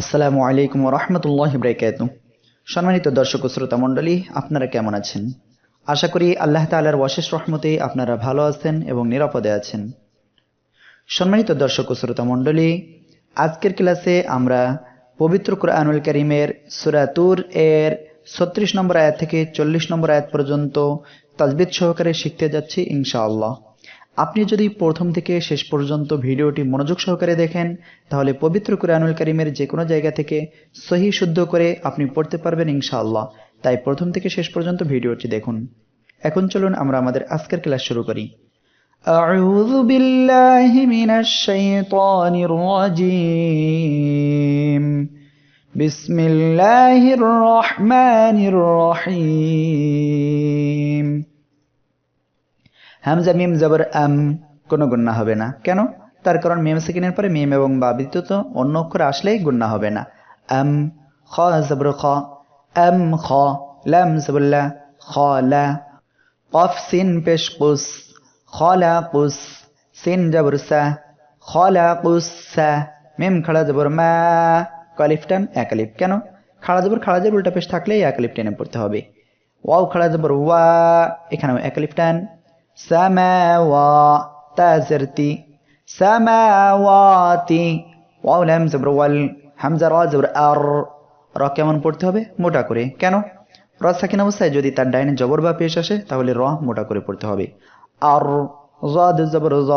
আসসালামু আলাইকুম রহমতুল্লাহ বরকাত সম্মানিত দর্শক শ্রোতা মণ্ডলী, আপনারা কেমন আছেন? আশা করি আল্লাহ তালার অশেষ রহমতে আপনারা ভালো আছেন এবং নিরাপদে আছেন। সম্মানিত দর্শক শ্রোতা মণ্ডলী, আজকের ক্লাসে আমরা পবিত্র কোরআনুল করিমের সুরাতুর এর ছত্রিশ নম্বর আয়াত থেকে চল্লিশ নম্বর আয়াত পর্যন্ত তাজবিদ সহকারে শিখতে যাচ্ছি ইনশাআল্লাহ। আপনি যদি প্রথম থেকে শেষ পর্যন্ত ভিডিওটি মনোযোগ সহকারে দেখেন তাহলে পবিত্র কুরআনুল করিমের যে কোনো জায়গা থেকে সহি শুদ্ধ করে আপনি পড়তে পারবেন ইনশাআল্লাহ তাই প্রথম থেকে শেষ পর্যন্ত ভিডিওটি দেখুন এখন চলুন আমরা আমাদের আজকের ক্লাস শুরু করি أعوذ بالله من الشيطان الرجيم بسم الله الرحمن الرحيم হামজা, মিম, জবর, আম কোনো গুন্না হবে না। কেন? তার কারণ মিম সেকেন্ডের পরে মিম এবং বা ব্যতীত অন্য অক্ষর আসলেই গুন্না হবে না। আম, খ, জবর, খ। আম, খ। লাম জবরলা খ, লা। কফ, সিন, পেশ, কুস। খ, লা, কুস। সিন, জবর, সা। খ, লা, কুস, সা। মিম খাড়া জবর, মা। কলিফটান একালিফ কেন? খাড়া জবর খাড়া জবর, উল্টা পেশ থাকলেই একালিফ টেনে পড়তে হবে। ওয়াও খাড়া জবর, ওয়া। এখানেও একালিফ টান। সামাওয়া তাজরতি সামাওয়াতি ওয়াও লাম জবর ওয়াল হামজা র জবর আর র কেমন পড়তে হবে? মোটা করে। কেন? র সাকিন অবস্থায় যদি তার ডাইনে জবর বা পেশ আসে, তাহলে র মোটা করে পড়তে হবে। আর জদ জবর জ।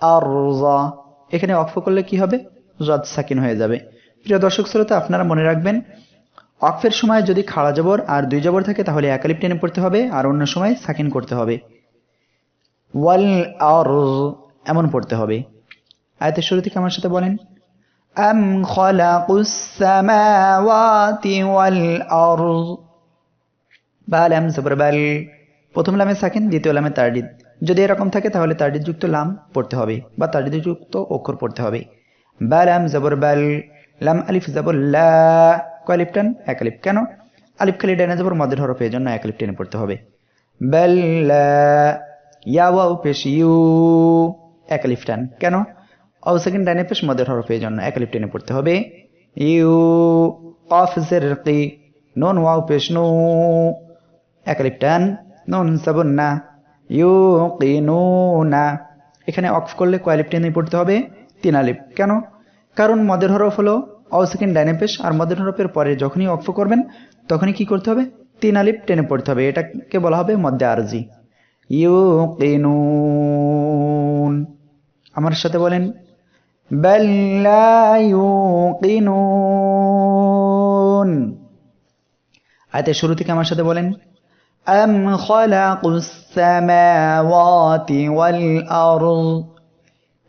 আর জ। এখানে অক্ফ করলে কি হবে? জদ সাকিন হয়ে যাবে। প্রিয় দর্শক শ্রোতা, আপনারা মনে রাখবেন অক্ফের সময় যদি খাড়া জবর আর দুই জবর থাকে, তাহলে একালিপ টেনে পড়তে হবে, আর অন্য সময় সাকিন করতে হবে। ওয়াল আর এমন পড়তে হবে। আয়তের শুরু থেকে আমার সাথে বলেন, আম খলাকুস সামাওয়াতি ওয়াল আরদ বা লাম জবর বাল। প্রথম লামে সাকিন, দ্বিতীয় লামে তারডিদ। যদি এরকম থাকে, তাহলে তারডিদ যুক্ত লাম পড়তে হবে বা তারডিদ যুক্ত অক্ষর পড়তে হবে। বা লাম জবর বাল। লাম, আলিফ, জবর লা। কয়ালিফ এক আলিফ। কেন? আলিফ খালি ডাইনা জবর, মদের হরফ এই জন্য এক আলিফ টেনে পড়তে হবে। বাল্লা ইয়া ওয়াও, পেশ ইউ। এক টান। কেন? অও সেকেন্ড ডাইনে পেশ মদের হরফ এই জন্য এক টেনে পড়তে হবে। ইউ কফ জের কি নুন ওয়াও, পেশ নু। এক আলিফ টান, নুন সাবুন না ইউ না এখানে অফ করলে কয়ালিফ টেনে পড়তে হবে? তিন আলিফ কেন? কারণ মদের হরফ হলো অ সেকেন্ড ডাইনে পেশ আর মদের হরফের পরে যখনই অক্ফ করবেন, তখনই কি করতে হবে? তিন আলিফ টেনে পড়তে হবে। এটাকে বলা হবে মধ্যে আরজি। ইউ আমার সাথে বলেন বাল্লা ইউকিনুন আয়তের শুরু থেকে আমার সাথে বলেন أم خلقوا السماوات والأرض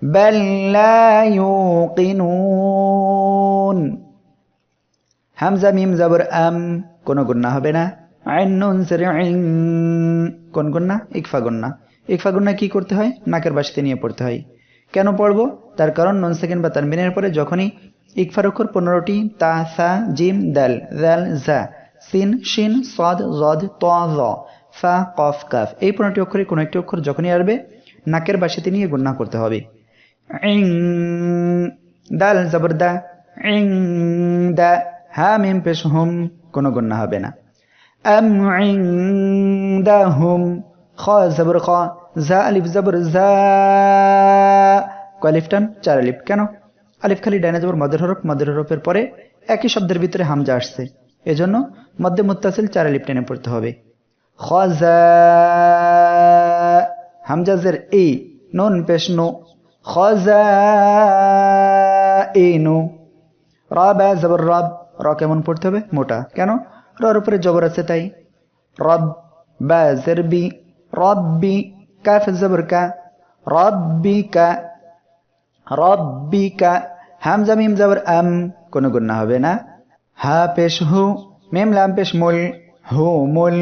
بل لا يوقنون হামজা মিম জবর আম কোনো গুন্না হবে না আইন নুন কোন গুন্না ইকফা গুন্না ইকফা গুন্না কি করতে হয়? নাকের বাসিতে নিয়ে পড়তে হয়। কেন পড়ব? তার কারণ নন সেকেন্ড বা তানবিনের পরে যখনই ইকফার অক্ষর পনেরোটি, তা, সা, জিম, দাল দাল জা, সিন, শিন, সদ, জদ, ত, জ, ফা, কফ, কাফ। এই পনেরোটি অক্ষরে কোনো একটি অক্ষর যখনই আসবে, নাকের বাসিতে নিয়ে গুন্না করতে হবে। ইং, দাল জবর দা ইং, দা হা মিম পেশ, হুম, কোনো গুন্না হবে না। দা হুম খ জবর খ জা আলিফ জবর জা কলিফ টান? চার আলিফ কেন? আলিফ খালি ডাইনা জবর মদের হরফ মদের হরফের পরে একই শব্দের ভিতরে হামজা আসছে। এজন্য মধ্যে মুত্তাসিল চার আলিফ টেনে পড়তে হবে। খজা হামজাজের ই নুন পেশ নো। খজা এ, নো। রব জবর রব র কেমন পড়তে হবে? মোটা। কেন? রর উপরে জবর আছে তাই। রব বা জের বি রব্বি কাফ জবর কা, রব্বিকা রব্বিকা, হাম জামিম জবর আম, কোনো গুন্না হবে না। হা পেশ হু, মেম লাম পেশ মুল, হু মুল,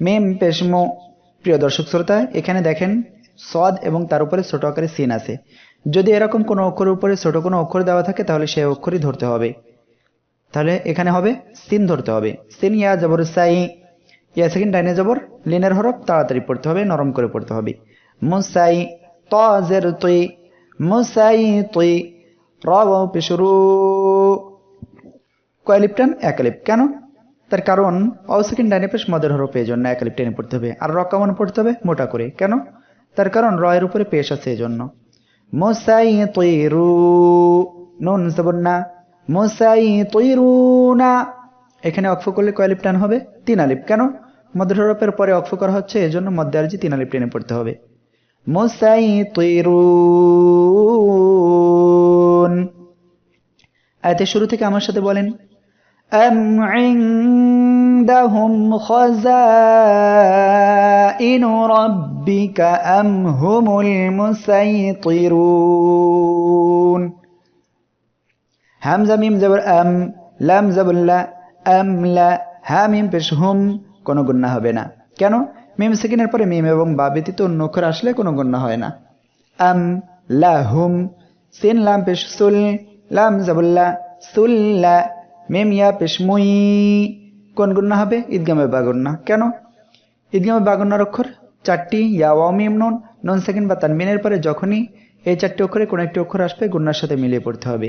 মেম পেশ মু। প্রিয় দর্শক শ্রোতা, এখানে দেখেন সদ এবং তার উপরে ছোট আকারে সিন আছে। যদি এরকম কোনো অক্ষরের উপরে ছোট কোনো অক্ষর দেওয়া থাকে, তাহলে সেই অক্ষরই ধরতে হবে। তাহলে এখানে হবে সিন ধরতে হবে। সিন ইয়া জবর সাই, ইয়া সেকেন্ড ডাইনে জবর, লিনের হরফ তাড়াতাড়ি পড়তে হবে, নরম করে পড়তে হবে। মুসাই ত জের তুই, মুসাই তুই র পেশরু। কয়লিপ টান? একালিপ কেন? তার কারণ অসেকেন্ড ডাইনে পেশ মদের হরফ এই জন্য একালিপ টেনে পড়তে হবে। আর র কেমন পড়তে হবে? মোটা করে। কেন? তার কারণ রয়ের উপরে পেশ আছে এই জন্য মোসাই তৈরু নুন না। মোসাই তৈরু না এখানে অক্ষ করলে কয় আলিপ টান হবে তিন আলিপ কেন মধ্য হরফের পরে অক্ষ করা হচ্ছে এই জন্য মধ্যে আরজি তিন আলিপ টেনে পড়তে হবে মোসাই তৈরু আয়তের শুরু থেকে আমার সাথে বলেন أم عندهم خزائن ربك أم هم المسيطرون হামজা মিম জবর আম লাম জবল্লা আম লা হা মিম পেশ হুম কোনো গুন্না হবে না। কেন? মিম সেকেন্ডের পরে মিম এবং বা ব্যতীত অন্য অক্ষর আসলে কোনো গুন্না হয় না। আম লা হুম সিন লাম পেশ সুল লাম জবল্লা সুল্লা মিম ইয়া পেশ মুই কোন গুন্না হবে? ঈদগামে বাগুন্না কেন? ঈদগামে বাগুন্নার অক্ষর চারটি, ইয়া ওয়া মিম, নুন। নন সেকেন্ড বা তানমিনের পরে যখনই এই চারটি অক্ষরে কোনো একটি অক্ষর আসবে গুন্নার সাথে মিলিয়ে পড়তে হবে।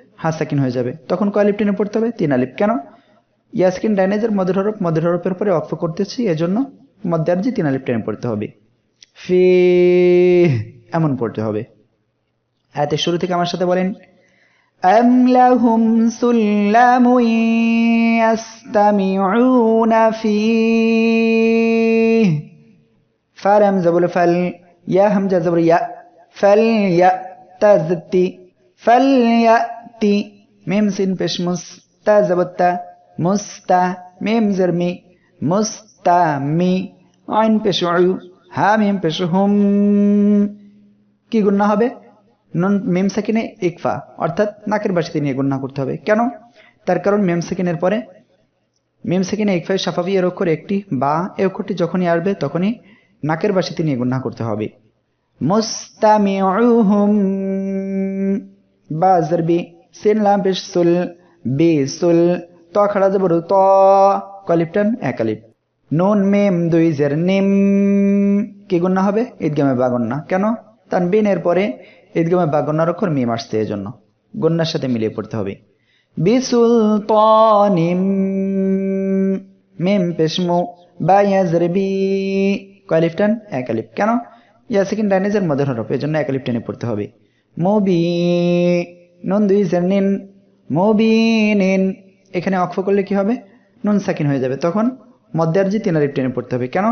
হাসাকিন হয়ে যাবে তখন কয় টেনে পড়তে হবে তিন আলিপ কেন ইয়াসকিন ডাইনেজের মদের হরফ মদের হরফের পরে অক্ষ করতেছি এজন্য মধ্যার্জি তিন আলিপ টেনে পড়তে হবে ফি এমন পড়তে হবে আয়াতের শুরু থেকে আমার সাথে বলেন أم لهم سلم يستمعون فيه فلم زبل فل يا همزة زبر يا فليأتزتي فليأتي ميم سين পেশ মুস্তা জবত্তা মুস্তা মিম জরমি মুস্তামি আইন পেশ হা মিম পেশ হুম কি গুন্না হবে নুন মেম সেকেন্ডে ইকফা অর্থাৎ নাকের বাসিতে নিয়ে গুন্না করতে হবে কেন তার কারণ মেম সেকেন্ডের পরে মেম সেকেন্ডে ইকফাই সাফাফি এর অক্ষর একটি বা এ অক্ষরটি যখনই আসবে তখনই নাকের বাসিতে নিয়ে গুন্না করতে হবে মুস্তামিউহুম বা জরবি সিন লাম পেশ সুল, বি সুল, ত খাড়া জবর ত। কলিপটান একালিপ নুন, মেম, দুই জের, নিম। কি গুন্না হবে? ঈদগামে বা গন্না কেন? তানবিনের পরে ঈদগামে বা গন্নার অক্ষর মিম আসছে এজন্য। গন্নার সাথে মিলিয়ে পড়তে হবে। বিসুলতানিম মিম পেশমু বা ইয়াজরবি কয়ালিফটান এক আলিফ কেন? ইয়া সেকেন্ড ডাইনেজের মধ্যে হরফ এক আলিফ টেনে পড়তে হবে। মুবি নুন দুই জের নিন মুবিনিন এখানে অক্ষ করলে কি হবে নুন সাকিন হয়ে যাবে তখন মধ্যার্জি তিন আলিফ টেনে পড়তে হবে কেন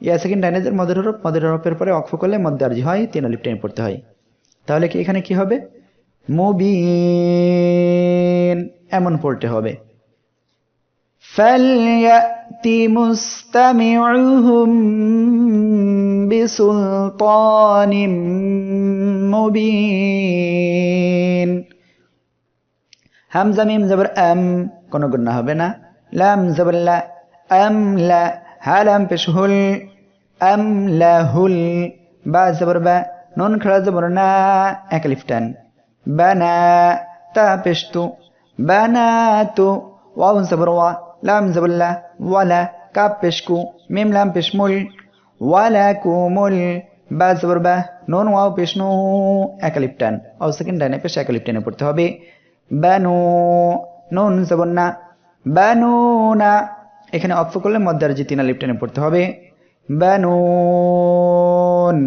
ইয়া সেকেন্ড ডাইনেজের মধ্যে হরফ মধ্যের হরফের পরে অক্ষ করলে মধ্যার্জি হয় তিন আলিফ টেনে পড়তে হয় তাহলে কি এখানে কি হবে মুবিন এমন পড়তে হবে فليأت مستمعهم بسلطان মুবিন হামজা মিম জবর আম কোনো গুণা হবে না লাম জবর লা আম লা হালাম পেশ হুল আম লা হুল বা জবর বা নুন খড়া জবর না এক লিফটান বানা তা পেশ তু বানা তু ওয়াও জবর ওয়া লাম জবর লা ওয়ালা কাপ পেশ কু মিম লাম পেশ মুল ওয়ালা কুমুল বা জবর বা নুন ওয়াও পেশ নু এক লিফটান ও সেকেন্ড ডাইনে পেশ এক লিফটানে পড়তে হবে বানু নুন জবর না বানুনা এখানে অক্ষ করলে মধ্যার্জি তিন আলিফ টেনে পড়তে হবে বানুন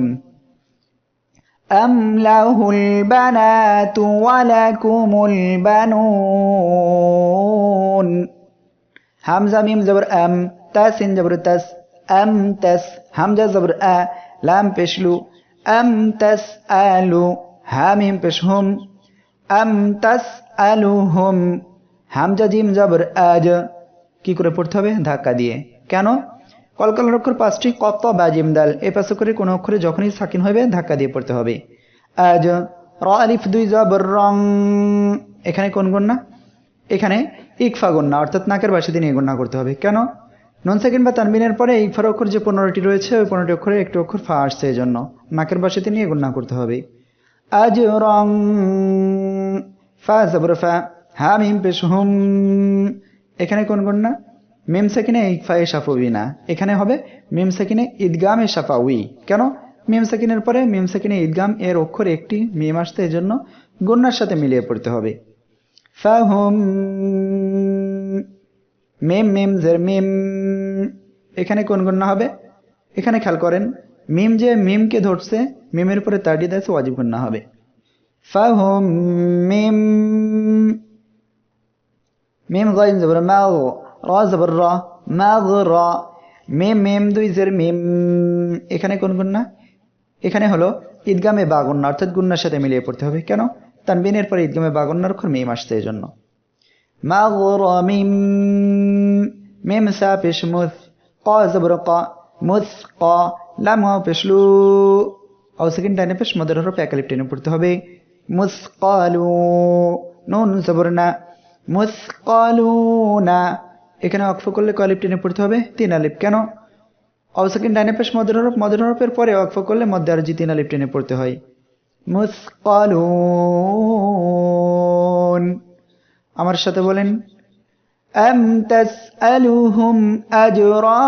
أم له البنات ولكم البنون হামজা মিম জবর আম তাসিন জবর তাস আম তাস হামজা জবর আ, লাম পেশলু, আম তাস আলু হা মিম পেশ হুম আম তাস আলু হুম হামজা জিম জবর আজ, কি করে পড়তে হবে? ধাক্কা দিয়ে। কেন? কলকালার অক্ষর পাঁচটি কত বা জিম দাল? এ পাশে করে কোনো অক্ষরে যখনই সাকিন হবে ধাক্কা দিয়ে পড়তে হবে। আজ, র আলিফ দুই জবর রং, এখানে কোন গুণ না? এখানে ইকফা গণ্যা অর্থাৎ নাকের বাসিতে নিয়ে গণ্যা করতে হবে। কেন? নন সেকেন্ড বা তানবিনের পরে ইকফার অক্ষর যে পনেরোটি রয়েছে, ওই পনেরোটি অক্ষরে একটি অক্ষর ফা আসছে এই জন্য নাকের বাসিতে নিয়ে গণ্যা করতে হবে। আজ রং ফা, জবর ফা, হা, মিম, পেশ, হুম। এখানে কোন গণ্যা মিম সেকিনে ইকফা এ সাফুবি না। এখানে হবে মিম সেকিনে ঈদগাম এ সাফা উই। কেন? মিম সেকিনের পরে মিম সেকিনে ঈদগাম এর অক্ষর একটি মিম আসতে এই জন্য গণ্যার সাথে মিলিয়ে পড়তে হবে। ফা ফাহুম মিম, মেম, জের, মিম। এখানে কোন গণ্যা হবে? এখানে খেয়াল করেন, মিম যে মিমকে ধরছে, মিমের উপরে তাড়ি দেয় ওয়াজিব গণ্যা হবে। ফাহুম মিম। মিম গাইন জবর মাগ রা জবর, রা মাগ রা। মিম মিম, দুই জের, মিম। এখানে কোন গুন্না এখানে হলো ঈদগামে বা অর্থাৎ গুন্নার সাথে মিলিয়ে পড়তে হবে। কেন? তানবিনের পরে ঈদগামে বা মিম আসছে, এই জন্য। পেশ মুস ক জবর ক মুস ক লাম ওয়াও পেশ লু অও সেকেন্ড টাইনে পেশ মদের হরফ একালিপ টেনে পড়তে হবে মুসকালু নুন জবর না মুসকালুনা এখানে অক্ফ করলে কলিপ টেনে পড়তে হবে তিন আলিপ কেন অবসেকেন্ড ডাইনে পেশ মদের হরফ মদের হরফের পরে অক্ফ করলে মধ্যে আর জি তিন আলিপ টেনে পড়তে হয় মুসকালুন আমার সাথে বলেন أم تسألهم أجرا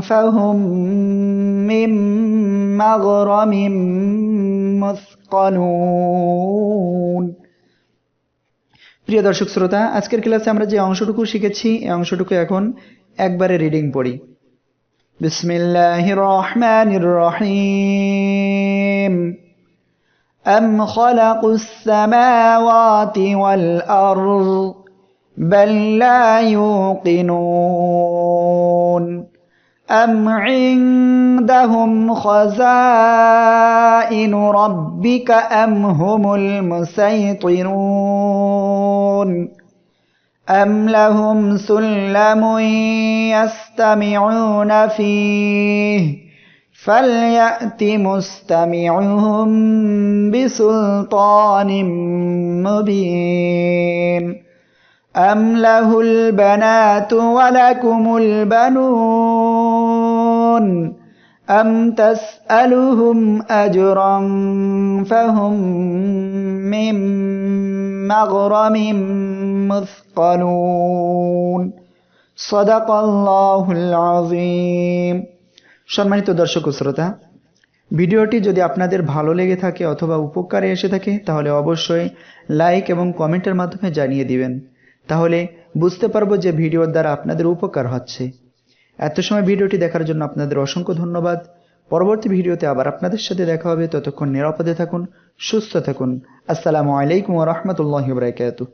فهم من مغرم مثقلون প্রিয় দর্শক শ্রোতা আজকের ক্লাসে আমরা যে অংশটুকু শিখেছি এই অংশটুকু এখন একবারে রিডিং পড়ি বিসমিল্লাহির রহমানির রহিম أم خلقوا السماوات والأرض بل لا يوقنون أم عندهم خزائن ربك أم هم المسيطرون أم لهم سلم يستمعون فيه فليأت مستمعهم بسلطان مبين أم له البنات ولكم البنون أم تسألهم أجرا فهم من مغرم مثقلون صدق الله العظيم সম্মানিত দর্শক শ্রোতা, ভিডিওটি যদি আপনাদের ভালো লেগে থাকে অথবা উপকারে এসে থাকে, তাহলে অবশ্যই লাইক এবং কমেন্টের মাধ্যমে জানিয়ে দিবেন। তাহলে বুঝতে পারব যে ভিডিওর দ্বারা আপনাদের উপকার হচ্ছে। এত সময় ভিডিওটি দেখার জন্য আপনাদের অসংখ্য ধন্যবাদ। পরবর্তী ভিডিওতে আবার আপনাদের সাথে দেখা হবে। ততক্ষণ নিরাপদে থাকুন, সুস্থ থাকুন। আসসালামু আলাইকুম রহমতুল্লাহ বরাকাতুহ।